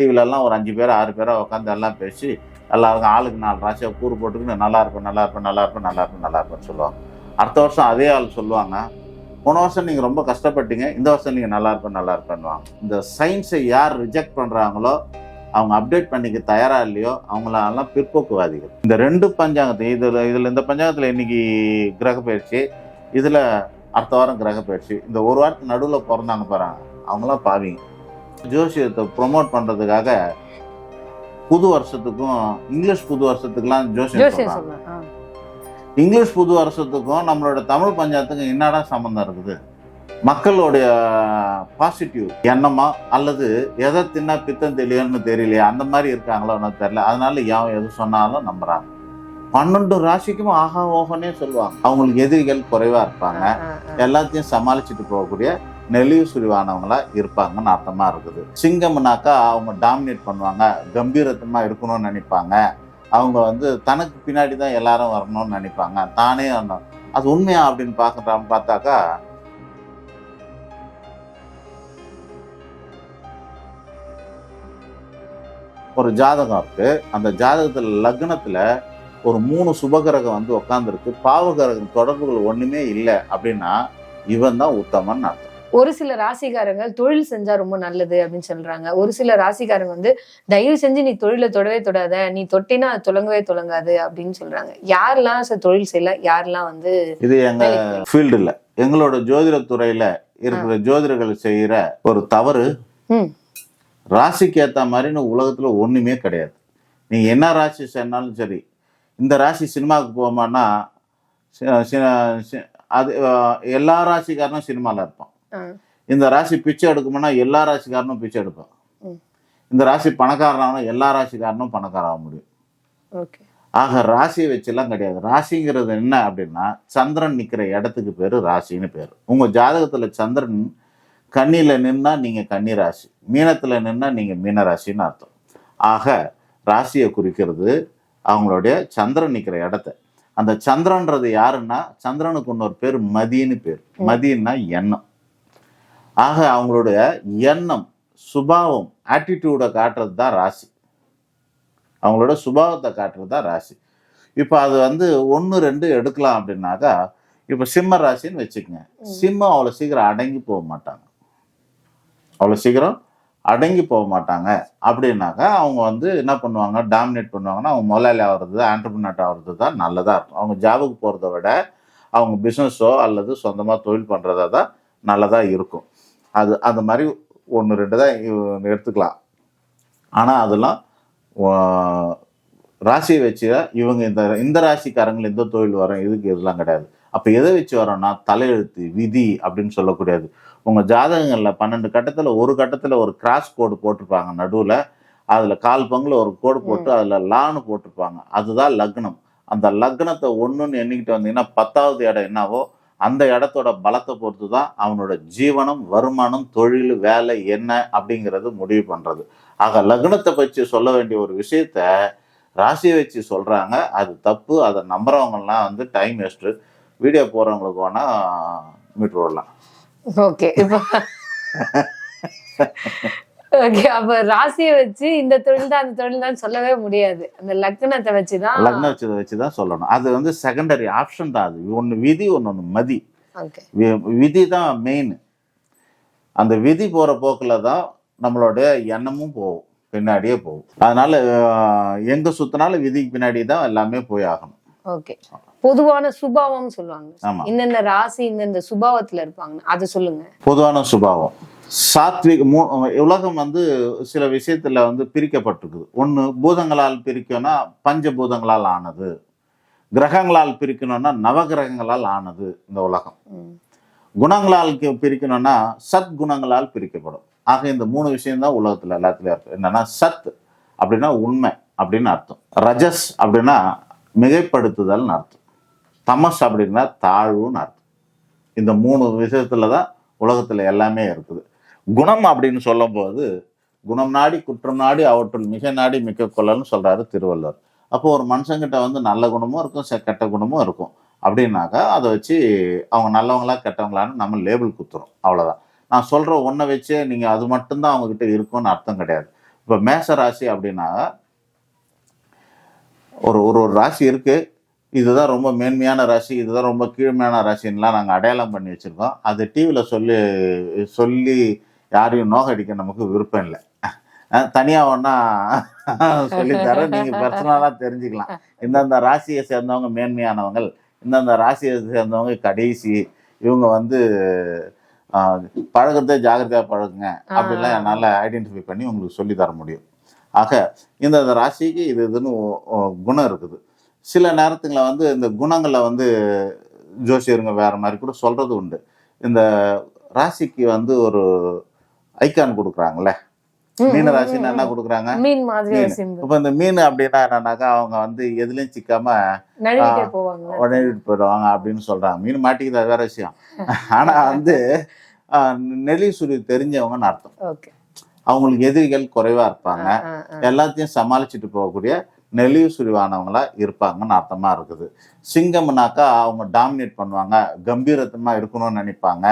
டிவிலெல்லாம் ஒரு அஞ்சு பேர் ஆறு பேராக உட்காந்து எல்லாம் பேசி எல்லாருக்கும் ஆளுக்கு நாலு ராசியாக கூறு போட்டுக்கின்னு நல்லா இருப்பேன் நல்லா இருப்பேன் நல்லா இருப்பேன் நல்லா இருப்பேன் நல்லா இருப்பேன்னு சொல்லுவாங்க. அடுத்த வருஷம் அதே ஆள் சொல்லுவாங்க. போன வருஷம் நீங்கள் ரொம்ப கஷ்டப்பட்டீங்க இந்த வருஷம் நீங்கள் நல்லா இருப்பேன் நல்லா இருப்பேன்னுவாங்க இந்த சயின்ஸை யார் ரிஜெக்ட் பண்ணுறாங்களோ அவங்க அப்டேட் பண்ணிக்க தயாராக இல்லையோ அவங்களெல்லாம் பிற்போக்குவாதிகள். இந்த ரெண்டு பஞ்சாங்கத்தை இதில் இதில் இந்த பஞ்சாங்கத்தில் இன்னைக்கு கிரக பயிற்சி இதில் அடுத்த வாரம் கிரக பயிற்சி. இந்த ஒரு வாரத்துக்கு நடுவில் பிறந்தாங்க பாருங்க அவங்களாம் பாவிங்க. ஜோசியத்தை ப்ரொமோட் பண்ணுறதுக்காக புது வருஷத்துக்கும் இங்கிலீஷ் புது வருஷத்துக்குலாம் ஜோசியம் ஆ. இங்கிலீஷ் புது வருஷத்துக்கும் நம்மளோட தமிழ் பஞ்சாயத்துக்கும் என்னடா சம்மந்தம் இருக்குது? மக்களுடைய பாசிட்டிவ் எண்ணமா அல்லது எதை தின்னா பித்தம் தெளியன்னு தெரியலையா? அந்த மாதிரி இருக்காங்களோ எனக்கு தெரியல. அதனால யான் எது சொன்னாலும் நம்புறாங்க. பன்னெண்டு ராசிக்கும் ஆஹா ஓஹோனே சொல்லுவாங்க. அவங்களுக்கு எதிரிகள் குறைவா இருப்பாங்க. எல்லாத்தையும் சமாளிச்சுட்டு போகக்கூடிய நெளிவு சுழிவானவங்களா இருப்பாங்கன்னு அர்த்தமா இருக்குது. சிங்கம்னாக்கா அவங்க டாமினேட் பண்ணுவாங்க கம்பீரத்தமா இருக்கணும்னு நினைப்பாங்க. அவங்க வந்து தனக்கு பின்னாடி தான் எல்லாரும் வரணும்னு நினைப்பாங்க. தானே வரணும். அது உண்மையா அப்படின்னு பார்க்கறான்னு பார்த்தாக்கா ஒரு ஜாதகம் இருக்கு. அந்த ஜாதகத்துல லக்னத்துல ஒரு மூணு சுபகிரகம் வந்து உட்காந்துருக்கு பாவகிரகம் தொடர்புகள் ஒண்ணுமே இல்லை அப்படின்னா இவன் தான் உத்தமன் அர்த்தம். ஒரு சில ராசிக்காரங்க தொழில் செஞ்சா ரொம்ப நல்லது அப்படின்னு சொல்றாங்க. ஒரு சில ராசிக்காரங்க வந்து தயவு செஞ்சு நீ தொழிலை தொடவே தொடாத. நீ தொட்டினா அது தொடங்கவே தொடங்காது. அப்படின்னு சொல்றாங்க. யாரெல்லாம் சார் தொழில் செய்யல யாரெல்லாம் வந்து இது எங்க ஃபீல்டுல எங்களோட ஜோதிட துறையில இருக்கிற ஜோதிடர்கள் செய்யற ஒரு தவறு. ராசிக்கு ஏத்த மாதிரின்னு உலகத்துல ஒண்ணுமே கிடையாது. நீங்க என்ன ராசி சொன்னாலும் சரி இந்த ராசி சினிமாவுக்கு போமான்னா அது எல்லா ராசிக்காரனும் சினிமால இருப்பான். இந்த ராசி பிச்சை எடுக்குமானா எல்லா ராசிக்காரனும் பிச்சை எடுப்பான். இந்த ராசி பணக்காரனாலும் எல்லா ராசிக்காரனும் பணக்காராக முடியும். ஆக ராசியை வச்செல்லாம் கிடையாது. ராசிங்கிறது என்ன அப்படின்னா சந்திரன் நிற்கிற இடத்துக்கு பேர் ராசின்னு பேர். உங்கள் ஜாதகத்தில் சந்திரன் கன்னியில் நின்னா நீங்கள் கன்னி ராசி. மீனத்தில் நின்னா நீங்கள் மீன ராசின்னு அர்த்தம். ஆக ராசியை குறிக்கிறது அவங்களுடைய சந்திரன் நிற்கிற இடத்த. அந்த சந்திரன்றது யாருன்னா சந்திரனுக்கு இன்னொரு பேர் மதின்னு பேர். மதின்னா எண்ணம். ஆக அவங்களுடைய எண்ணம் சுபாவம் ஆட்டிடியூடை காட்டுறது தான் ராசி. அவங்களோட சுபாவத்தை காட்டுறது தான் ராசி. இப்போ அது வந்து ஒன்று ரெண்டு எடுக்கலாம் அப்படின்னாக்கா இப்போ சிம்ம ராசின்னு வச்சுக்கோங்க. சிம்மம் அவ்வளோ சீக்கிரம் அடங்கி போக மாட்டாங்க. அவ்வளோ சீக்கிரம் அடங்கி போக மாட்டாங்க. அப்படின்னாக்கா அவங்க வந்து என்ன பண்ணுவாங்க டாமினேட் பண்ணுவாங்கன்னா அவங்க முதலாளி ஆகிறது ஆண்டர்பிரினட் ஆகிறது தான் நல்லதாக இருக்கும். அவங்க ஜாபுக்கு போகிறத விட அவங்க பிஸ்னஸோ அல்லது சொந்தமாக தொழில் பண்ணுறதா தான் நல்லதாக இருக்கும். அது அந்த மாதிரி ஒன்று ரெண்டு தான் எடுத்துக்கலாம். ஆனால் அதெல்லாம் ராசியை வச்சு இவங்க இந்த இந்த ராசிக்காரங்கள் எந்த தொழில் வரும் இதுக்கு இதெல்லாம் கிடையாது. அப்போ எதை வச்சு வரோம்னா தலையெழுத்து விதி அப்படின்னு சொல்லக்கூடியது. உங்கள் ஜாதகங்களில் பன்னெண்டு கட்டத்தில் ஒரு கட்டத்தில் ஒரு கிராஸ் கோடு போட்டிருப்பாங்க நடுவில். அதில் கால் பங்குல ஒரு கோடு போட்டு அதில் லான்னு போட்டிருப்பாங்க. அதுதான் லக்னம். அந்த லக்னத்தை ஒன்றுன்னு எண்ணிக்கிட்டு வந்தீங்கன்னா பத்தாவது இடம் என்னவோ அந்த இடத்தோட பலத்தை பொறுத்து தான் அவனோட ஜீவனம் வருமானம் தொழில் வேலை என்ன அப்படிங்கிறது முடிவு பண்ணுறது ஆக லக்னத்தை பற்றி சொல்ல வேண்டிய ஒரு விஷயத்த ராசியை வச்சு சொல்கிறாங்க அது தப்பு. அதை நம்புறவங்கலாம் வந்து டைம் வேஸ்ட்டு வீடியோ போகிறவங்களுக்கு வேணால் மீட்ரு விடலாம் ஓகே இப்போ ஓகே அப்ப ராசியை வச்சு இந்த தொழில் தான் அந்த தொழில் தான் சொல்லவே முடியாது. அந்த லக்னத்தை வச்சுதான். லக்னம் வச்சதை வச்சு தான் சொல்லணும். அது வந்து செகண்டரி ஆப்ஷன் தான் அது. ஒன்று விதி ஒன்று ஒன்று மதி விதி தான் மெயின் அந்த விதி போகிற போக்கில் தான் நம்மளுடைய எண்ணமும் போகும். பின்னாடியே போகும். அதனால எங்க சுத்தினாலும் விதிக்கு பின்னாடி தான் எல்லாமே போய் ஆகணும். ஓகே பொதுவான சுபாவம் சொல்லுவாங்க. இந்தந்த ராசி இந்தந்த சுபாவத்துல இருப்பாங்க அது சொல்லுங்க. பொதுவான சுபாவம். சாத்விக் மூ உலகம் வந்து சில விஷயத்துல வந்து பிரிக்கப்பட்டிருக்குது. ஒன்று பூதங்களால் பிரிக்கணும்னா பஞ்சபூதங்களால் ஆனது. கிரகங்களால் பிரிக்கணும்னா நவகிரகங்களால் ஆனது இந்த உலகம். குணங்களால் பிரிக்கணும்னா சத் குணங்களால் பிரிக்கப்படும். ஆக இந்த மூணு விஷயம் தான் உலகத்துல எல்லாத்துலயும் இருக்கு. என்னன்னா சத் அப்படின்னா உண்மை அப்படின்னு அர்த்தம். ரஜஸ் அப்படின்னா மிகைப்படுத்துதல்னு அர்த்தம். தமஸ் அப்படின்னா தாழ்வுன்னு அர்த்தம். இந்த மூணு விஷயத்துல தான் உலகத்துல எல்லாமே இருக்குது. குணம் அப்படின்னு சொல்லும்போது குணம் நாடி குற்றம் நாடி அவற்றுள் மிக நாடி மிக்க கொள்ளல்னு சொல்கிறாரு திருவள்ளுவர். அப்போ ஒரு மனுஷங்கிட்ட வந்து நல்ல குணமும் இருக்கும் கெட்ட குணமும் இருக்கும். அப்படின்னாக்கா அதை வச்சு அவங்க நல்லவங்களா கெட்டவங்களான்னு நம்ம லேபிள் குத்துறோம். அவ்வளோதான் நான் சொல்கிற ஒன்றை வச்சே நீங்கள் அது மட்டும்தான் அவங்கக்கிட்ட இருக்கும்னு அர்த்தம் கிடையாது. இப்போ மேச ராசி அப்படின்னா ஒரு ஒரு ஒரு ராசி இருக்குது இதுதான் ரொம்ப மேன்மையான ராசி இதுதான் ரொம்ப கீழ்மையான ராசின்லாம் நாங்கள் அடையாளம் பண்ணி வச்சுருக்கோம். அது டிவியில் சொல்லி சொல்லி யாரையும் நோகடிக்க நமக்கு விருப்பம் இல்லை. தனியாக ஒன்றா சொல்லித்தரேன் நீங்கள் பர்சனலாக தெரிஞ்சுக்கலாம். இந்தந்த ராசியை சேர்ந்தவங்க மேன்மையானவங்கள் இந்தந்த ராசியை சேர்ந்தவங்க கடைசி இவங்க வந்து ஆஹ், பழகுறதே ஜாகிரதையாக பழகுங்க அப்படிலாம் என்னால் ஐடென்டிஃபை பண்ணி உங்களுக்கு சொல்லி தர முடியும். ஆக இந்த இந்த ராசிக்கு இது இதுன்னு குணம் இருக்குது. சில நேரத்துங்களில் வந்து இந்த குணங்களை வந்து ஜோசியருங்க வேற மாதிரி கூட சொல்றது உண்டு. இந்த ராசிக்கு வந்து ஒரு ஐக்கான் கொடுக்குறாங்கல்ல. மீன ராசின்னு என்ன. கொடுக்குறாங்க? மீன் மாதிரி இப்போ இந்த மீன் அப்படின்னா என்னன்னாக்கா அவங்க வந்து எதுலயும் சிக்காம உடனே போயிடுவாங்க அப்படின்னு சொல்றாங்க. மீன் மாட்டிக்குது அது வேற விஷயம். ஆனா வந்து நெளி சுரி தெரிஞ்சவங்கன்னு அர்த்தம். அவங்களுக்கு எதிரிகள் குறைவா இருப்பாங்க. எல்லாத்தையும் சமாளிச்சுட்டு போகக்கூடிய நெளிவு சுழிவானவங்களா இருப்பாங்கன்னு அர்த்தமா இருக்குது. சிங்கம்னாக்கா அவங்க டாமினேட் பண்ணுவாங்க. கம்பீரத்தமா இருக்கணும்னு நினைப்பாங்க.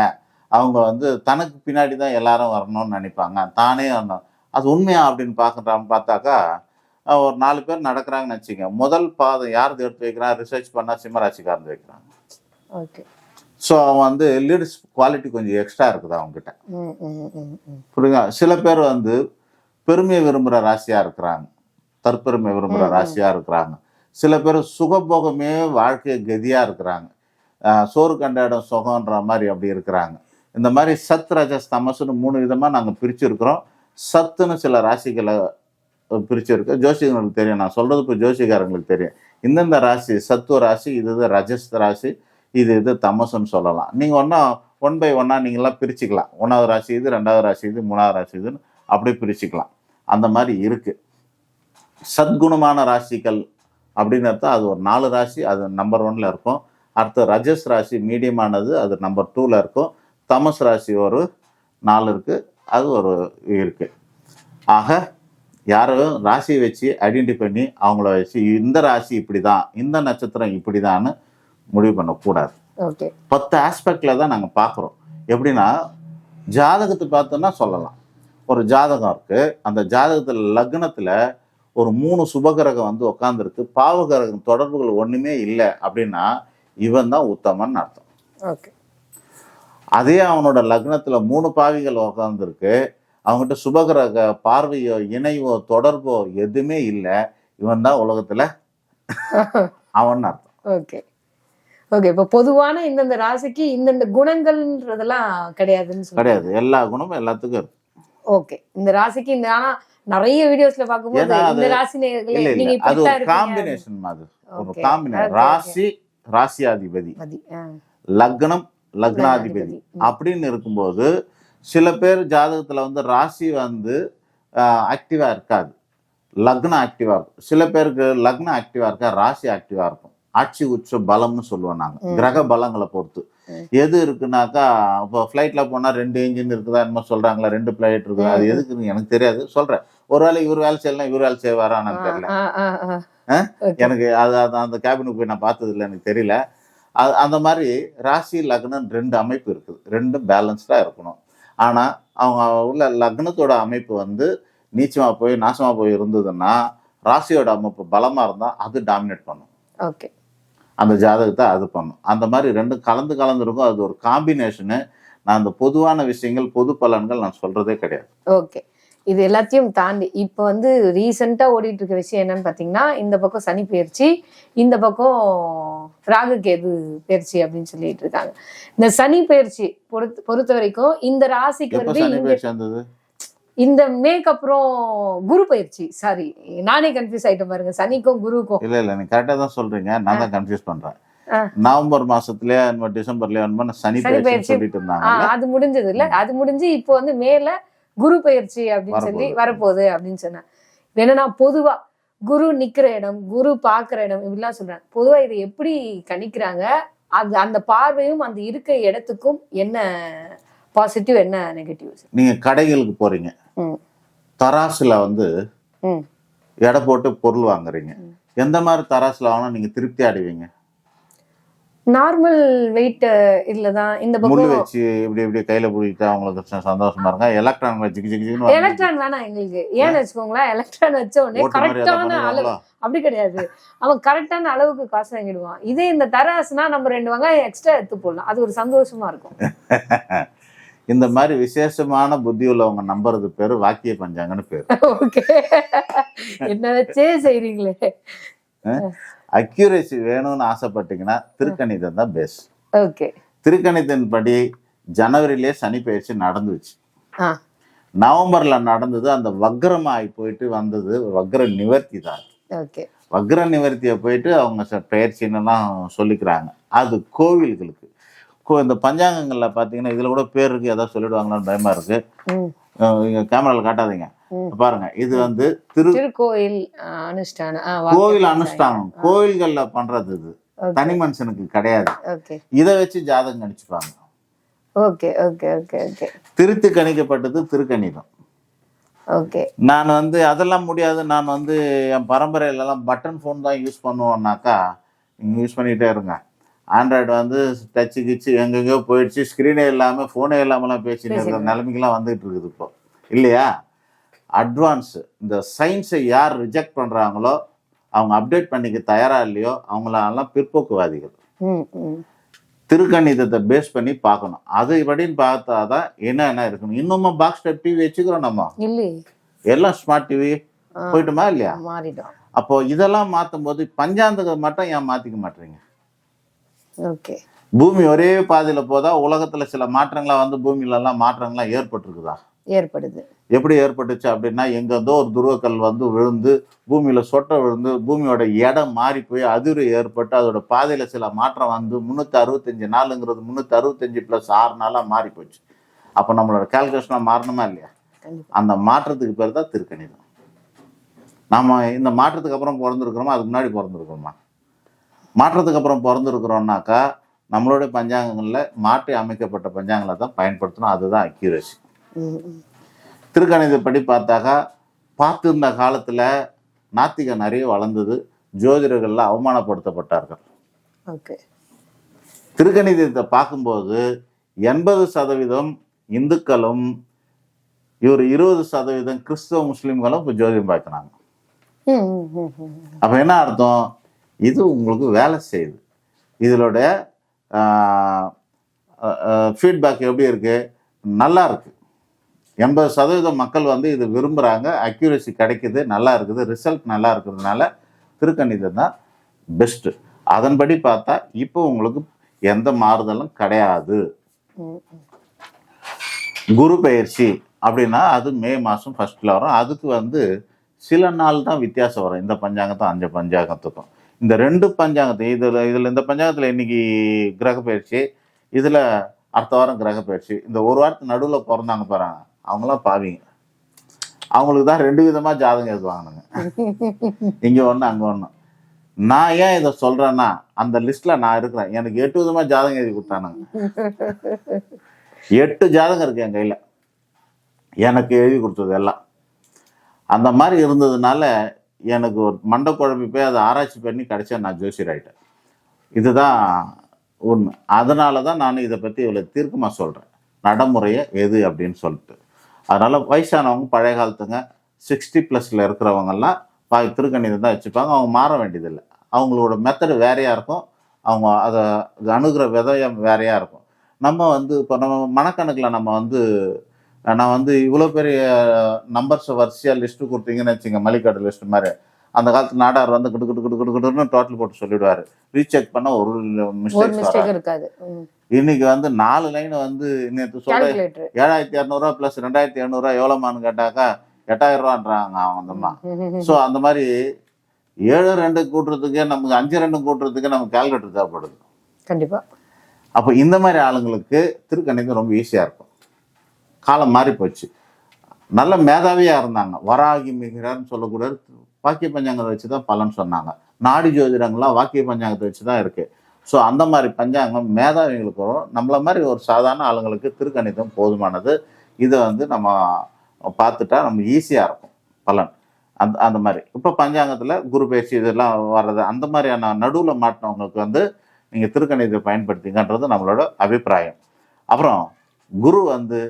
அவங்க வந்து தனக்கு பின்னாடி தான் எல்லாரும் வரணும்னு நினைப்பாங்க. தானே வரணும். அது உண்மையா அப்படின்னு பார்க்குறான்னு பார்த்தாக்கா ஒரு நாலு பேர் நடக்கிறாங்கன்னு வச்சுங்க முதல் பாதம் யார் எடுத்து வைக்கிறான் ரிசர்ச் பண்ணா சிம்மராசிக்காரந்து வைக்கிறாங்க. ஓகே. ஸோ அவன் வந்து லீடர்ஸ் குவாலிட்டி கொஞ்சம் எக்ஸ்ட்ரா இருக்குது அவங்க கிட்ட ம் ம் ம் ம். புரியுங்க சில பேர் வந்து பெருமையை விரும்புகிற ராசியா இருக்கிறாங்க. தற்பெருமை விரும்புகிற ம், ம். ராசியா இருக்கிறாங்க. சில பேர் சுகபோகமே வாழ்க்கை கதியா இருக்கிறாங்க. சோறு கண்ட இடம் சுகன்ற மாதிரி அப்படி இருக்கிறாங்க. இந்த மாதிரி சத் ரஜஸ் தமசுன்னு மூணு விதமாக நாங்கள் பிரிச்சுருக்குறோம். சத்துன்னு சில ராசிகளை பிரிச்சுருக்கோம் ஜோசிகங்களுக்கு தெரியும். நான் சொல்கிறது இப்போ ஜோசிகாரங்களுக்கு தெரியும். இந்தந்த ராசி சத்துவ ராசி இது இது ரஜஸ் ராசி இது இது தமசுன்னு சொல்லலாம். நீங்கள் ஒன்றா ஒன் பை ஒன்னாக நீங்களாம் பிரிச்சுக்கலாம். ஒன்றாவது ராசி இது ரெண்டாவது ராசி இது மூணாவது ராசி இதுன்னு அப்படியே பிரிச்சுக்கலாம். அந்த மாதிரி இருக்குது சத்குணமான ராசிகள் அப்படின்னு அர்த்தம் அது ஒரு நாலு ராசி அது நம்பர் ஒன்ல இருக்கும். அடுத்து ரஜஸ் ராசி மீடியமானது அது நம்பர் டூவில் இருக்கும். தமஸ் ராசி ஒரு நாலு இருக்கு. அது ஒரு இருக்கு. ஆக யாரும் ராசியை வச்சு ஐடென்டிஃபை பண்ணி அவங்கள வச்சு இந்த ராசி இப்படிதான் இந்த நட்சத்திரம் இப்படிதான்னு முடிவு பண்ணக்கூடாது. ஓகே. பத்து ஆஸ்பெக்ட்ல தான் நாங்கள் பார்க்குறோம். எப்படின்னா ஜாதகத்தை பார்த்தோன்னா சொல்லலாம். ஒரு ஜாதகம் இருக்கு. அந்த ஜாதகத்தில் லக்னத்தில் ஒரு மூணு சுபகிரகம் வந்து உட்காந்துருக்கு பாவகிரகம் தொடர்புகள் ஒன்றுமே இல்லை அப்படின்னா இவன் தான் உத்தமன் அர்த்தம். ஓகே. அதே அவனோட லக்னத்தில் மூணு பாவிகள் உட்காந்துருக்கு அவங்ககிட்ட சுபகிரக பார்வையோ இணைவோ தொடர்போ எதுவுமே இல்லை. இவன் தான் உலகத்தில் அவன் அர்த்தம். ஓகே. ஓகே இப்போ பொதுவான இந்தந்த ராசிக்கு இந்தந்த குணங்கள்ன்றதெல்லாம் கிடையாதுன்னு கிடையாது. எல்லா குணமும் எல்லாத்துக்கும் இருக்கு. ஓகே. இந்த ராசிக்கு இந்த ஆனா நிறைய வீடியோஸ்ல பாக்கும்போது இந்த ராசி நேயர்களே நீங்க அது ஒரு. காம்பினேஷன் மாதிரி. ஒரு. காம்பினேஷன். ராசி ராசியாதிபதி. லக்னம் லக்னாதிபதி. அப்படின்னு இருக்கும்போது சில பேர் ஜாதகத்துல வந்து ராசி வந்து ஆக்டிவா இருக்காது. லக்னம் ஆக்டிவா இருக்கும். சில பேருக்கு லக்னம் ஆக்டிவா இருக்கா ராசி ஆக்டிவா இருக்கும். ஆட்சி உச்ச பலம்னு சொல்லுவோம் நாங்க. ம். கிரக பலங்களை பொறுத்து. எது இருக்குனாக்கா இப்போ ஃப்ளைட்ல போனா ரெண்டு இன்ஜின் இருக்குதா என்னமோ சொல்றாங்களா ரெண்டு ஃப்ளைட் இருக்குதா அது. எதுக்குன்னு எனக்கு தெரியாது. சொல்றேன். ஒருவேளை இவர் வேலை செய்யலாம் இவர் வேலை செய்வாரா எனக்கு தெரியல. எனக்கு அது அந்த கேபினுக்கு போய் நான் பார்த்தது இல்லை எனக்கு தெரியல. அந்த மாதிரி ராசி லக்னம் ரெண்டு அமைப்பு இருக்குது. ரெண்டும் பேலன்ஸ்டாக இருக்கணும். ஆனால் அவங்க உள்ள லக்னத்தோட அமைப்பு வந்து நீச்சமாக போய் நாசமாக போய் இருந்ததுன்னா ராசியோட அமைப்பு பலமாக இருந்தால் அது டாமினேட் பண்ணும். ஓகே. அந்த ஜாதகத்தை அது பண்ணும். அந்த மாதிரி ரெண்டும் கலந்து கலந்து இருக்கும். அது ஒரு காம்பினேஷனு நான் அந்த பொதுவான விஷயங்கள் பொது பலன்கள் நான் சொல்றதே கிடையாது. ஓகே. இது எல்லாத்தையும் தாண்டி இப்போ வந்து ரீசெண்டா ஓடிட்டு இருக்க விஷயம் என்னன்னு பாத்தீங்கன்னா இந்த பக்கம் சனி பயிற்சி இந்த பக்கம் ராகு கேது பயிற்சி அப்படின்னு சொல்லிட்டு இருக்காங்க. இந்த சனி பயிற்சி பொறுத்த பொறுத்த வரைக்கும் இந்த ராசிக்கு வந்து இந்த- மேக்கு அப்புறம் குரு பயிற்சி. சாரி நானே கன்ஃபியூஸ் ஆயிட்டேன் பாருங்க. சனிக்கும் குருவுக்கும். இல்ல இல்ல நீங்க கரெக்டா தான் சொல்றீங்க. நான் தான் கன்ஃபியூஸ் பண்றேன். நவம்பர் மாசத்துலயே டிசம்பர்லயே சனி பயிற்சி. சொல்லிட்டு இருந்தாங்க அது முடிஞ்சது இல்ல. அது முடிஞ்சு இப்போ வந்து மேல குரு பயிற்சி அப்படின்னு சொல்லி வரப்போகுது. அப்படின்னு சொன்னேன் என்னன்னா பொதுவா குரு நிக்கிற இடம் குரு பாக்குற இடம் இப்படிலாம் சொல்றாங்க. பொதுவா இதை எப்படி கணிக்கிறாங்க? அது அந்த பார்வையும் அந்த இருக்க இடத்துக்கும் என்ன பாசிட்டிவ் என்ன நெகட்டிவ் நீங்க கடைகளுக்கு போறீங்க. தராசுல வந்து எடை போட்டு பொருள் வாங்குறீங்க. எந்த மாதிரி தராசுல வாங்கினா நீங்க திருப்தி அடைவீங்க? நார்மல் வெயிட் இதுலதான் இந்த முள்ளு பக்கம் வச்சு இப்படி இப்படி கையில பிடிக்கிட்டு அவங்களுக்கு சந்தோஷமா இருங்க. எலக்ட்ரான் ஜிகி ஜிகின்னு எலக்ட்ரான் வேணாம் எங்களுக்கு. ஏன்னு வச்சுக்கோங்களேன் எலக்ட்ரான் வச்ச உடனே கரெக்டான அளவு? அப்படி கிடையாது. அவன் கரெக்டான அளவுக்கு காசு வாங்கிடுவான். இதே இந்த தராசுனா நம்ம ரெண்டு வெங்காயம் எக்ஸ்ட்ரா எடுத்து போடலாம். அது ஒரு சந்தோஷமா இருக்கும். இந்த மாதிரி விசேஷமான புத்தி உள்ளவங்க நம்புறது பேரு வாக்கிய பஞ்சாங்கன்னு பேரு. ஓகே என்ன வச்சே செய்றீங்களே. அக்யூரேசி வேணும்னு ஆசைப்பட்டீங்கன்னா திருக்கணிதம் தான் பெஸ்ட் ஓகே திருக்கணிதன் படி ஜனவரியிலே சனி பயிற்சி நடந்துச்சு. நவம்பர்ல நடந்தது அந்த வக்ரமாகி போயிட்டு வந்தது வக்ர நிவர்த்தி தான். ஓகே வக்ர நிவர்த்தியை போயிட்டு அவங்க பயிற்சின்னுலாம் சொல்லிக்கிறாங்க. அது கோவில்களுக்கு. இந்த பஞ்சாங்கங்களில் பார்த்தீங்கன்னா இதில் கூட பேர் இருக்கு ஏதாவது சொல்லிடுவாங்களான்னு பயமா இருக்கு. ம். அஹ் இங்க கேமரால காட்டாதீங்க. பாருங்க இது வந்து திரு திருக்கோயில் அனுஷ்டானம் கோவில். அனுஷ்டானம். கோவில்கள்ல பண்றது இது. தனி மனுஷனுக்கு கிடையாது. இதை வச்சு ஜாதகம் கணிச்சுப்பாங்க. Okay okay okay okay. திருத்து கணிக்கப்பட்டது திருக்கணிதம். ஓகே. நான் வந்து அதெல்லாம் முடியாது. நான் வந்து என் பரம்பரையிலலாம் பட்டன் ஃபோன் தான் யூஸ் பண்ணுவோன்னாக்கா நீங்கள் யூஸ் பண்ணிகிட்டே இருங்க. ஆண்ட்ராய்டு வந்து டச்சு கிச்சு எங்கெங்கேயோ போயிடுச்சு. ஸ்க்ரீனே இல்லாமல் ஃபோனே இல்லாமலாம் பேசிட்டு இருக்கிற நிலைமைக்கெல்லாம் வந்துகிட்டு இருக்குது இப்போ. இல்லையா? அட்வான்ஸ் இந்த சயின்ஸை யார் ரிஜெக்ட் பண்ணுறாங்களோ அவங்க அப்டேட் பண்ணிக்க தயாரா இல்லையோ அவங்களெல்லாம் பிற்போக்குவாதிகள். திருக்கணிதத்தை பேஸ் பண்ணி பார்க்கணும். அது இப்படின்னு பார்த்தா தான் என்ன என்ன இருக்கணும்? இன்னுமா பாக்ஸ் டைப் டிவி வச்சுக்கிறோம் நம்ம. எல்லாம் ஸ்மார்ட் டிவி போயிட்டுமா இல்லையா? மாறிடும். அப்போ இதெல்லாம் மாற்றும் போது பஞ்சாந்தகம் மட்டும் ஏன் மாற்றிக்க மாட்டீங்க? ஓகே. பூமி ஒரே பாதையில் போதா உலகத்தில் சில மாற்றங்களாக வந்து பூமியிலலாம் மாற்றங்கள்லாம் ஏற்பட்டிருக்குதா? ஏற்படுது. எப்படி ஏற்பட்டுச்சு அப்படின்னா எங்கேருந்தோ ஒரு துருவக்கல் வந்து விழுந்து பூமியில் சொட்டை விழுந்து பூமியோட இடம் மாறி போய் அதிர்வு ஏற்பட்டு அதோட பாதையில் சில மாற்றம் வந்து முந்நூற்றி அறுபத்தஞ்சு நாளுங்கிறது முந்நூற்றி அறுபத்தஞ்சு ப்ளஸ் ஆறு நாளாக மாறி போச்சு. அப்போ நம்மளோட கால்குலேஷனாக மாறணுமா இல்லையா? அந்த மாற்றத்துக்கு பேர் தான் திருக்கணிதம். நாம இந்த மாற்றத்துக்கு அப்புறம் பிறந்திருக்கிறோமா? அதுக்கு முன்னாடி பிறந்திருக்கிறோமா? மாற்றத்துக்கு அப்புறம் பிறந்திருக்கிறோம்னாக்கா நம்மளோட பஞ்சாங்கங்களில் மாற்றி அமைக்கப்பட்ட பஞ்சாங்கங்களை தான் பயன்படுத்தணும். அதுதான் அக்யூரசி. திருக்கணிதப்படி பார்த்தாக்கா பார்த்திருந்த காலத்தில் நாத்திகம் நிறைய வளர்ந்தது. ஜோதிடர்கள்ல அவமானப்படுத்தப்பட்டார்கள். ஓகே. திருக்கணிதத்தை பார்க்கும்போது எண்பது சதவீதம் இந்துக்களும் இவர் இருபது சதவீதம் கிறிஸ்தவ முஸ்லீம்களும் இப்போ ஜோதிடம் பார்க்குறாங்க. அப்போ என்ன அர்த்தம்? இது உங்களுக்கு வேலை செய்யுது. இதோட ஃபீட்பேக் எப்படி இருக்கு? நல்லா இருக்கு. எண்பது சதவீதம் மக்கள் வந்து இது விரும்புகிறாங்க அக்யூரசி கிடைக்குது நல்லா இருக்குது ரிசல்ட் நல்லா இருக்கிறதுனால திருக்கணிதம் தான் பெஸ்ட்டு அதன்படி பார்த்தா இப்போ உங்களுக்கு எந்த மாறுதலும் கிடையாது. குரு பயிற்சி அப்படின்னா அது மே மாதம் ஃபஸ்ட்டில் வரும். அதுக்கு வந்து சில நாள் தான் வித்தியாசம் வரும். இந்த பஞ்சாங்கத்தும் அந்த பஞ்சாங்கத்துக்கும். இந்த ரெண்டு பஞ்சாங்கத்தையும் இதில் இதில் இந்த பஞ்சாங்கத்தில் இன்னைக்கு கிரக பயிற்சி இதில் அடுத்த வாரம் கிரக பயிற்சி இந்த ஒரு வாரத்துக்கு நடுவில் பிறந்தாங்க பாருங்க. அவங்களாம் பாவிங்க. அவங்களுக்கு தான் ரெண்டு விதமாக ஜாதகம் எழுதுவாங்கனுங்க இங்கே ஒன்று அங்கே ஒன்று நான் ஏன் இதை சொல்கிறேன்னா அந்த லிஸ்ட்டில் நான் இருக்கிறேன். எனக்கு எட்டு விதமாக ஜாதகம் எழுதி கொடுத்தானுங்க. எட்டு ஜாதகம் இருக்கு என் கையில். எனக்கு எழுதி கொடுத்தது எல்லாம். அந்த மாதிரி இருந்ததுனால எனக்கு ஒரு மண்டை குழம்பி போய் அதை ஆராய்ச்சி பண்ணி கடைசியா நான் ஜோசியர் ஆகிட்டேன் இதுதான் உண்மை. அதனால தான் நான் இதை பற்றி இவ்வளோ தீர்க்கமாக சொல்கிறேன் நடைமுறையை எது அப்படின்னு சொல்லிட்டு. அதனால் வயசானவங்க பழைய காலத்துங்க சிக்ஸ்டி ப்ளஸில் இருக்கிறவங்கெல்லாம் பா திருக்கணிதம் தான் வச்சுப்பாங்க. அவங்க மாற வேண்டியதில்லை. அவங்களோட மெத்தடு வேறையாக இருக்கும். அவங்க அதை அணுகிற விதயம் வேறையாக இருக்கும். நம்ம வந்து இப்போ நம்ம மனக்கணக்கில் நம்ம வந்து நான் வந்து இவ்வளோ பெரிய நம்பர்ஸ் வரிசையாக லிஸ்ட்டு கொடுத்தீங்கன்னு வச்சுங்க மளிகாடு லிஸ்ட் மாதிரி. அந்த காலத்து நாடார் வந்து கிட்டு கிட்டு கிட்டு கிட்டுன்னு டோட்டல் போட்டு சொல்லிடுவாரு. ரீசெக் பண்ண ஒரு மிஸ்டேக் இருக்காது. இன்னைக்கு வந்து நாலு லைன் வந்து நேற்று சொல்ல ஏழாயிரத்தி இரநூறுவா ப்ளஸ் ரெண்டாயிரத்தி இரநூறுவா எவ்வளோமான்னு கேட்டாக்கா எட்டாயிரம் ரூபான்றாங்க அவங்க அந்தம்மா. ஸோ அந்த மாதிரி ஏழு ரெண்டு கூட்டுறதுக்கு நமக்கு அஞ்சு ரெண்டு கூட்டுறதுக்கு நமக்கு கால்குலேட்டர் தேவைப்படுது. கண்டிப்பா. அப்போ இந்த மாதிரி ஆளுங்களுக்கு திருக்கணிதம் ரொம்ப ஈஸியாக இருக்கும். காலம் மாறி போச்சு நல்ல மேதாவியாக இருந்தாங்க. வராகி மிகிறார்னு சொல்லக்கூடாது வாக்கிய பஞ்சாங்கத்தை வச்சு தான் பலன் சொன்னாங்க. நாடி ஜோதிடங்கள்லாம் வாக்கிய பஞ்சாங்கத்தை வச்சு தான் இருக்குது ஸோ அந்த மாதிரி பஞ்சாங்கம் மேதாவிகளுக்கு வரும். நம்மள மாதிரி ஒரு சாதாரண ஆளுங்களுக்கு திருக்கணிதம் போதுமானது. இதை வந்து நம்ம பார்த்துட்டா நம்ம ஈஸியாக இருக்கும். பலன். அந்த அந்த மாதிரி. இப்போ பஞ்சாங்கத்தில் குரு பயிற்சி இதெல்லாம் வர்றது அந்த மாதிரியான நடுவில் மாட்டினவங்களுக்கு வந்து நீங்கள் திருக்கணிதத்தை பயன்படுத்திங்கன்றது நம்மளோட அபிப்பிராயம். அப்புறம் குரு வந்து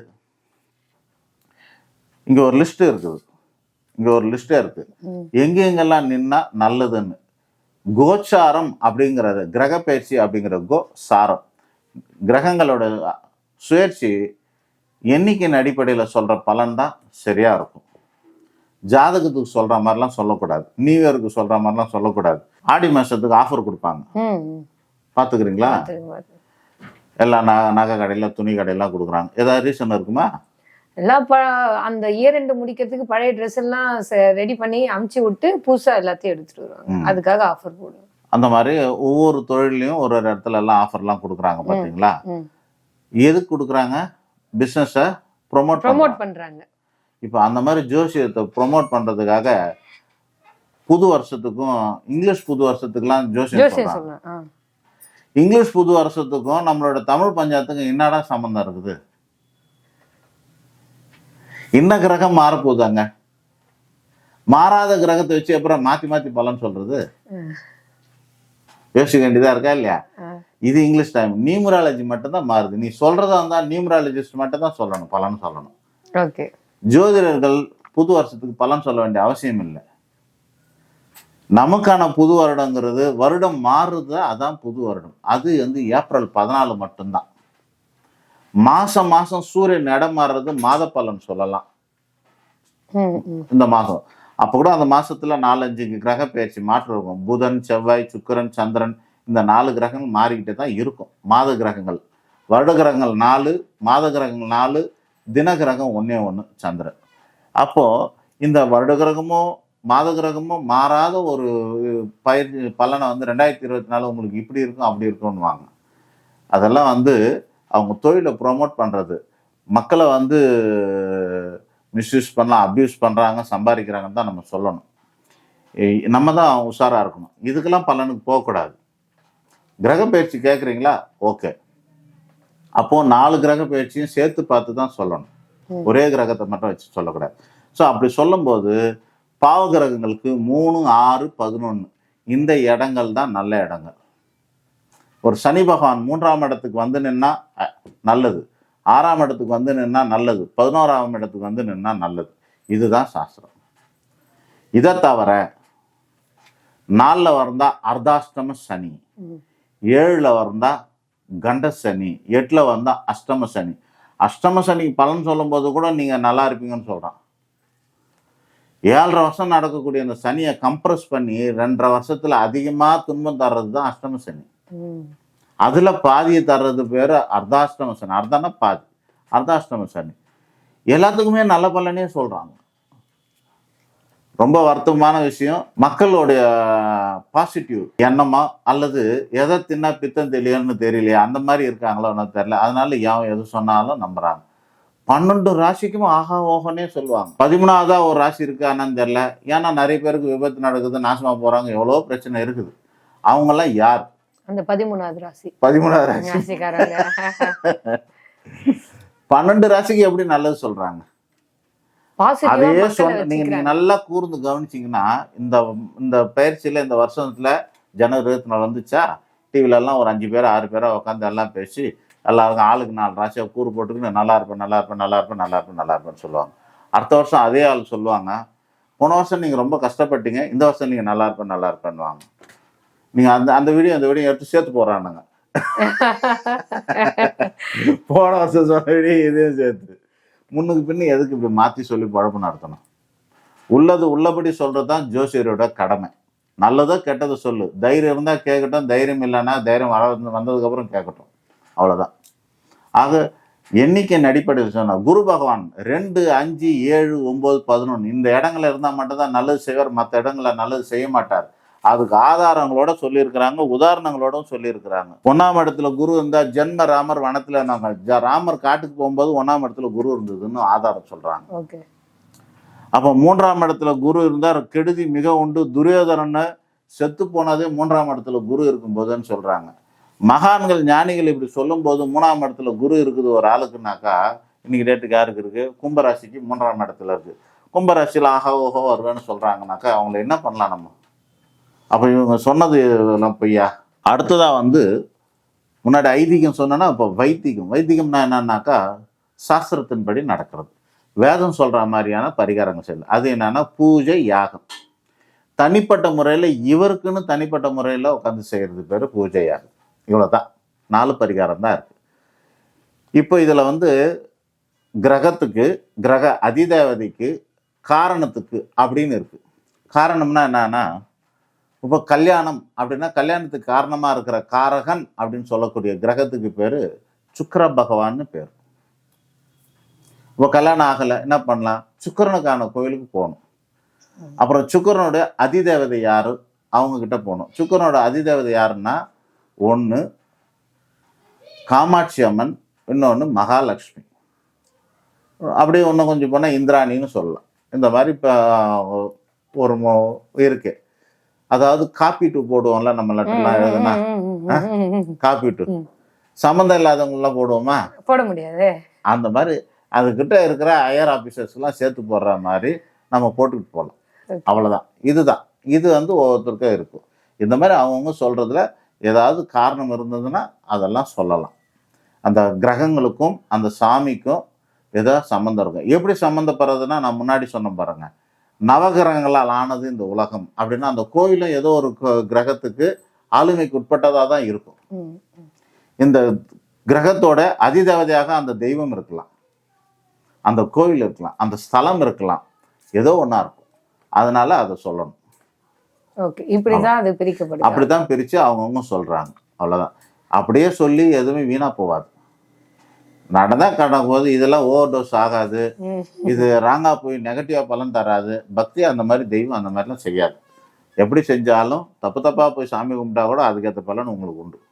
இங்கே ஒரு லிஸ்ட்டு இருக்குது. இங்கே ஒரு லிஸ்டே இருக்கு. எங்கெங்கெல்லாம் நின்னா நல்லதுன்னு. கோச்சாரம் அப்படிங்கிறது கிரக பயிற்சி அப்படிங்கிற கோ சாரம். கிரகங்களோட சுயற்சி எண்ணிக்கையின் அடிப்படையில் சொல்கிற பலன் தான் சரியாக இருக்கும். ஜாதகத்துக்கு சொல்கிற மாதிரிலாம் சொல்லக்கூடாது. நியூ இயருக்கு சொல்கிற மாதிரிலாம் சொல்லக்கூடாது. ஆடி மாதத்துக்கு ஆஃபர் கொடுப்பாங்க. பார்த்துக்கிறீங்களா ந நகை கடையில் துணி கடையெல்லாம் கொடுக்குறாங்க. ஏதாவது ரீசன் இருக்குமா? எல்லாம் ப அந்த இயர் ரெண்டு முடிக்கிறதுக்கு பழைய ட்ரெஸ் எல்லாம் ரெடி பண்ணி அமுச்சு விட்டு புதுசா எல்லாத்தையும் எடுத்துட்டு வருவாங்க. அதுக்காக ஆஃபர் போடுவோம் அந்த மாதிரி ஒவ்வொரு தொழிலையும் ஒரு ஒரு இடத்துல எல்லாம் ஆஃபர்லாம் கொடுக்குறாங்க பார்த்தீங்களா. எதுக்கு கொடுக்குறாங்க? பிஸ்னஸை ப்ரொமோட் ப்ரோமோட் பண்றாங்க. இப்போ அந்த மாதிரி ஜோசியத்தை ப்ரொமோட் பண்ணுறதுக்காக புது வருஷத்துக்கும் இங்கிலீஷ் புது வருஷத்துக்குலாம் ஜோசியம் ஆ. இங்கிலீஷ் புது வருஷத்துக்கும் நம்மளோட தமிழ் பஞ்சாயத்துக்கும் என்னடா சம்மந்தம் இருக்குது? இன்ன கிரகம் மாறப்போகுதாங்க? மாறாத கிரகத்தை வச்சு அப்புறம் மாற்றி மாற்றி பலன் சொல்றது. யோசிக்க வேண்டியதா இருக்கா இல்லையா. இது இங்கிலீஷ் டைம் நியூமராலஜி மட்டும் தான் மாறுது. நீ சொல்றதா இருந்தா நியூமராலஜிஸ்ட் மட்டும் தான் சொல்லணும் பலன் சொல்லணும். ஓகே. ஜோதிடர்கள் புது வருஷத்துக்கு பலன் சொல்ல வேண்டிய அவசியம் இல்லை. நமக்கான புது வருடங்கிறது வருடம் மாறுது அதான் புது வருடம். அது வந்து ஏப்ரல் பதினாலு மட்டும்தான். மாசம் மாசம் சூரியன் இடம் மாறுறது மாத பலன் சொல்லலாம். இந்த மாதம். அப்போ கூட அந்த மாசத்துல நாலஞ்சு கிரக பயிற்சி மாற்றம் இருக்கும் புதன் செவ்வாய் சுக்கிரன் சந்திரன் இந்த நாலு கிரகங்கள் மாறிக்கிட்டே தான் இருக்கும். மாத கிரகங்கள். வருட கிரகங்கள் நாலு மாத கிரகங்கள் நாலு தின கிரகம் ஒண்ணே ஒன்று சந்திரன். அப்போ இந்த வருட கிரகமும் மாத கிரகமும் மாறாத ஒரு பயிற்சி பலனை வந்து ரெண்டாயிரத்தி இருபத்தி நாலு உங்களுக்கு இப்படி இருக்கும் அப்படி இருக்கும்னு வாங்க. அதெல்லாம் வந்து அவங்க தொழிலை ப்ரோமோட் பண்றது. மக்களை வந்து மிஸ்யூஸ் பண்ணலாம் அப்யூஸ் பண்ணுறாங்க சம்பாதிக்கிறாங்கன்னு தான் நம்ம சொல்லணும். நம்ம தான் உஷாராக இருக்கணும். இதுக்கெல்லாம் பலனுக்கு போகக்கூடாது. கிரக பயிற்சி கேட்குறீங்களா ஓகே. அப்போ நாலு கிரக பயிற்சியும் சேர்த்து பார்த்து தான் சொல்லணும். ஒரே கிரகத்தை மட்டும் வச்சு சொல்லக்கூடாது. ஸோ அப்படி சொல்லும்போது பாவ கிரகங்களுக்கு மூணு ஆறு பதினொன்று இந்த இடங்கள் தான் நல்ல இடங்கள். ஒரு சனி பகவான் மூன்றாம் இடத்துக்கு வந்து நின்னா நல்லது. ஆறாம் இடத்துக்கு வந்து நின்னா நல்லது. பதினோராம் இடத்துக்கு வந்து நின்னா நல்லது. இதுதான் சாஸ்திரம். இதை தவிர நாலில் வந்தா அர்த்தாஷ்டம சனி. ஏழில் வந்தா கண்ட சனி. எட்டில் வந்தா அஷ்டம சனி. அஷ்டம சனிக்கு பலன் சொல்லும்போது கூட நீங்கள் நல்லா இருப்பீங்கன்னு சொல்கிறான் ஏழரை வருஷம் நடக்கக்கூடிய அந்த சனியை கம்ப்ரஸ் பண்ணி ரெண்டரை வருஷத்தில் அதிகமாக துன்பம் தர்றது தான் அஷ்டம சனி. அதுல பாதியை தர்றது பேரு அர்த்தாஷ்டம சனி அர்த்தம்னா பாதி. அர்த்தாஷ்டம சனி எல்லாத்துக்குமே நல்ல பலனே சொல்றாங்க. ரொம்ப வருத்தமான விஷயம். மக்களுடைய பாசிட்டிவ் எண்ணமா அல்லது எதை தின்னா பித்தம் தெளியன்னு தெரியலையா? அந்த மாதிரி இருக்காங்களோ ஒன்றும் தெரியல. அதனால யாவும் எது சொன்னாலும் நம்புறாங்க. பன்னெண்டு ராசிக்கும் ஆஹா ஓஹோனே சொல்லுவாங்க. பதிமூணாவதா ஒரு ராசி இருக்கான்னு தெரியல. ஏன்னா நிறைய பேருக்கு விபத்து நடக்குது நாசமா போறாங்க எவ்வளோ பிரச்சனை இருக்குது. அவங்கெல்லாம் யார்? அந்த பதிமூணாவது ராசி. பதிமூணாவது ராசி. ராசிக்காரங்க. பன்னெண்டு ராசிக்கு எப்படி நல்லது சொல்றாங்க? அதே சொன்ன நீங்க நல்லா கூர்ந்து கவனிச்சீங்கன்னா இந்த இந்த பயிற்சியில இந்த வருஷத்துல ஜனவரி இருபத்தி நாலு வந்துச்சா? டிவில எல்லாம் ஒரு அஞ்சு பேர் ஆறு பேரா உட்காந்து எல்லாம் பேசி எல்லாருக்கும் ஆளுக்கு நாலு ராசியா கூறு போட்டுக்கின்னு நல்லா இருப்பேன் நல்லா இருப்பேன் நல்லா இருப்பேன் நல்லா இருப்பேன் நல்லா இருப்பேன்னு சொல்லுவாங்க. அடுத்த வருஷம் அதே ஆள் சொல்லுவாங்க. போன வருஷம் நீங்க ரொம்ப கஷ்டப்பட்டீங்க இந்த வருஷம் நீங்க நல்லா இருப்பேன் நல்லா இருப்பேன்னுவாங்க. நீங்க அந்த அந்த வீடியோ அந்த வீடியோ எடுத்து சேர்த்து போறானுங்க போன வருஷம் சொன்ன வீடியோ இதையும் சேர்த்து. முன்னுக்கு பின்ன எதுக்கு இப்படி மாற்றி சொல்லி பழப்பு நடத்தணும்? உள்ளது உள்ளபடி சொல்கிறது தான் ஜோசியரோட கடமை. நல்லதோ கெட்டதோ சொல்லு. தைரியம் இருந்தால் கேட்கட்டும் தைரியம் இல்லைன்னா தைரியம் வர வந்ததுக்கப்புறம் கேட்கட்டும். அவ்வளோதான் ஆக எண்ணிக்கையின் அடிப்படையில் சொன்னால் குரு பகவான் ரெண்டு அஞ்சு ஏழு ஒம்பது பதினொன்று இந்த இடங்களில் இருந்தால் மட்டும்தான் நல்லது செய்வார் மற்ற இடங்களில் நல்லது செய்ய மாட்டார். அதுக்கு ஆதாரங்களோட சொல்லியிருக்கிறாங்க உதாரணங்களோடும் சொல்லியிருக்கிறாங்க. ஒன்றாம் இடத்துல குரு இருந்தால் ஜென்ம ராமர் வனத்தில் நாங்கள் ராமர் காட்டுக்கு போகும்போது ஒன்றாம் இடத்துல குரு இருந்ததுன்னு ஆதாரம் சொல்கிறாங்க ஓகே. அப்போ மூன்றாம் இடத்துல குரு இருந்தால் கெடுதி மிக உண்டு துரியோதனன்னு செத்து போனதே மூன்றாம் இடத்துல குரு இருக்கும்போதுன்னு சொல்கிறாங்க மகான்கள் ஞானிகள் இப்படி சொல்லும்போது மூணாம் இடத்துல குரு இருக்குது ஒரு ஆளுக்குனாக்கா இன்னைக்கு டேட்டுக்கு யாருக்கு இருக்கு? கும்பராசிக்கு மூன்றாம் இடத்துல இருக்கு. கும்பராசியில் ஆஹா ஓஹோ வருவேன்னு சொல்கிறாங்கனாக்கா அவங்கள என்ன பண்ணலாம் நம்ம? அப்போ இவங்க சொன்னது எல்லாம் பொய்யா? அடுத்ததாக வந்து முன்னாடி ஐதீகம் சொன்னேன்னா இப்போ வைத்திகம். வைத்திகம்னா என்னன்னாக்கா சாஸ்திரத்தின்படி நடக்கிறது. வேதம் சொல்கிற மாதிரியான பரிகாரங்கள் செய்யல. அது என்னன்னா பூஜை யாகம். தனிப்பட்ட முறையில் இவருக்குன்னு தனிப்பட்ட முறையில் உட்காந்து செய்கிறது பேர் பூஜை யாகம். இவ்வளோ தான் நாலு பரிகாரம் தான் இருக்குது இப்போ இதில் வந்து கிரகத்துக்கு கிரக அதிதேவதைக்கு காரணத்துக்கு அப்படின்னு இருக்குது காரணம்னா என்னன்னா இப்போ கல்யாணம் அப்படின்னா கல்யாணத்துக்கு காரணமாக இருக்கிற காரகன் அப்படின்னு சொல்லக்கூடிய கிரகத்துக்கு பேர் சுக்கர பகவான்னு பேர். இப்போ கல்யாணம் ஆகலை என்ன பண்ணலாம்? சுக்கிரனுக்கான கோயிலுக்கு போகணும். அப்புறம் சுக்கரனுடைய அதிதேவதை யார்? அவங்கக்கிட்ட போகணும். சுக்கிரனோட அதிதேவதை யாருன்னா? ஒன்று காமாட்சி அம்மன் இன்னொன்று மகாலட்சுமி. அப்படியே இன்னும் கொஞ்சம் போனால் இந்திராணின்னு சொல்லலாம். இந்த மாதிரி இப்போ ஒரு இருக்குது அதாவது காப்பீட்டு போடுவோம்ல நம்ம லெட்டர்லாம் எழுதுனா காப்பீட்டு. சம்மந்தம் இல்லாதவங்களாம் போடுவோமா? போட முடியாது. அந்த மாதிரி அதுக்கிட்ட இருக்கிற ஹையர் ஆஃபீஸர்ஸ்லாம் சேர்த்து போடுற மாதிரி நம்ம போட்டுக்கிட்டு போகலாம். அவ்வளோதான் இதுதான். இது வந்து ஒவ்வொருத்தருக்கும் இருக்கும். இந்த மாதிரி அவங்கவுங்க சொல்கிறதுல ஏதாவது காரணம் இருந்ததுன்னா அதெல்லாம் சொல்லலாம். அந்த கிரகங்களுக்கும் அந்த சாமிக்கும் ஏதோ சம்மந்தம் இருக்கும். எப்படி சம்மந்தப்படுறதுன்னா நான் முன்னாடி சொன்ன பாருங்க. நவகிரகங்களால் ஆனது இந்த உலகம். அப்படின்னா அந்த கோயிலும் ஏதோ ஒரு கிரகத்துக்கு ஆளுமைக்கு உட்பட்டதாக தான் இருக்கும். இந்த கிரகத்தோட அதிதேவதையாக அந்த தெய்வம் இருக்கலாம். அந்த கோவில் இருக்கலாம். அந்த ஸ்தலம் இருக்கலாம். ஏதோ ஒன்றா இருக்கும். அதனால அதை சொல்லணும். ஓகே. இப்படிதான் அது பிரிக்கப்படுது. அப்படித்தான் பிரித்து அவங்கவுங்க சொல்கிறாங்க அவ்வளோதான் அப்படியே சொல்லி எதுவுமே வீணாக போகாது நடந்தா கடக்கும் போது இதெல்லாம் ஓவர் டோஸ் ஆகாது. இது ராங்கா போய் நெகட்டிவாக பலன் தராது. பக்தி அந்த மாதிரி தெய்வம் அந்த மாதிரிலாம் செய்யாது. எப்படி செஞ்சாலும் தப்பு தப்பாக போய் சாமி கும்பிட்டா கூட அதுக்கேற்ற பலன் உங்களுக்கு உண்டு.